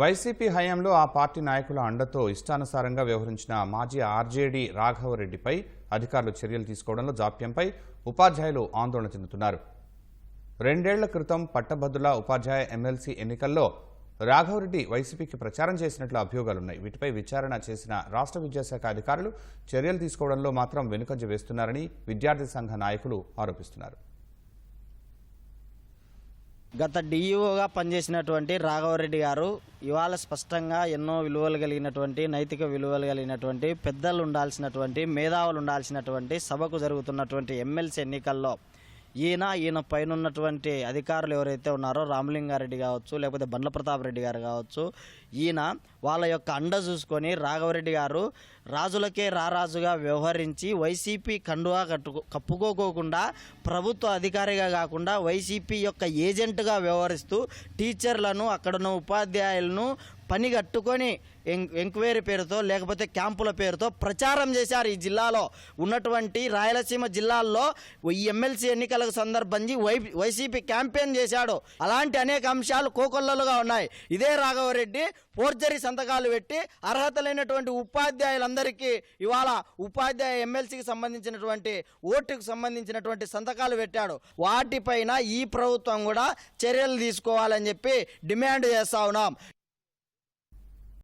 YCP హయాంలో ఆ party నాయకుల అండతో ఇష్టానుసారంగా వ్యవహరించిన మాజీ ఆర్జేడీ రాఘవరెడ్డిపై అధికారులు చర్యలు తీసుకోవడంలో జాప్యంపై ఉపాధ్యాయులు ఆందోళన చెందుతున్నారు. రెండేళ్ళ క్రితం పట్టభద్రుల ఉపాధ్యాయ ఎమ్మెల్సీ ఎన్నికల్లో రాఘవరెడ్డి వైసీపీకి ప్రచారం చేసినట్లు అభియోగాలున్నాయి. వీటిపై విచారణ చేసిన రాష్ట్ర విద్యాశాఖ అధికారులు చర్యలు తీసుకోవడంలో మాత్రం వెనుకంజ వేస్తున్నారని విద్యార్థి సంఘ నాయకులు ఆరోపిస్తున్నారు. గత డిఈఓగా పనిచేసినటువంటి రాఘవరెడ్డి గారు ఇవాళ స్పష్టంగా ఎన్నో విలువలు కలిగినటువంటి నైతిక విలువలు కలిగినటువంటి పెద్దలు ఉండాల్సినటువంటి మేధావులు ఉండాల్సినటువంటి సభకు జరుగుతున్నటువంటి ఎమ్మెల్సీ ఎన్నికల్లో ఈయన ఈయన పైన ఉన్నటువంటి అధికారులు ఎవరైతే ఉన్నారో రామలింగారెడ్డి కావచ్చు లేకపోతే బండ్ల ప్రతాప్ రెడ్డి గారు కావచ్చు ఈయన వాళ్ళ యొక్క అండ చూసుకొని రాఘవరెడ్డి గారు రాజులకే రారాజుగా వ్యవహరించి వైసీపీ కండువా కట్టుకో కప్పుకోకోకుండా ప్రభుత్వ అధికారిగా కాకుండా వైసీపీ యొక్క ఏజెంట్గా వ్యవహరిస్తూ టీచర్లను అక్కడున్న ఉపాధ్యాయులను పని కట్టుకొని ఎం ఎంక్వైరీ పేరుతో లేకపోతే క్యాంపుల పేరుతో ప్రచారం చేశారు ఈ జిల్లాలో. ఉన్నటువంటి రాయలసీమ జిల్లాల్లో ఈ ఎమ్మెల్సీ ఎన్నికల సందర్భంచి వై వైసీపీ క్యాంపెయిన్ చేశాడు. అలాంటి అనేక అంశాలు కోకొల్లలుగా ఉన్నాయి. ఇదే రాఘవరెడ్డి ఫోర్జరీ సంతకాలు పెట్టి అర్హత లేనటువంటి ఉపాధ్యాయులందరికీ ఇవాళ ఉపాధ్యాయ ఎమ్మెల్సీకి సంబంధించినటువంటి ఓటుకు సంబంధించినటువంటి సంతకాలు పెట్టాడు. వాటిపైన ఈ ప్రభుత్వం కూడా చర్యలు తీసుకోవాలని చెప్పి డిమాండ్ చేస్తా ఉన్నాం.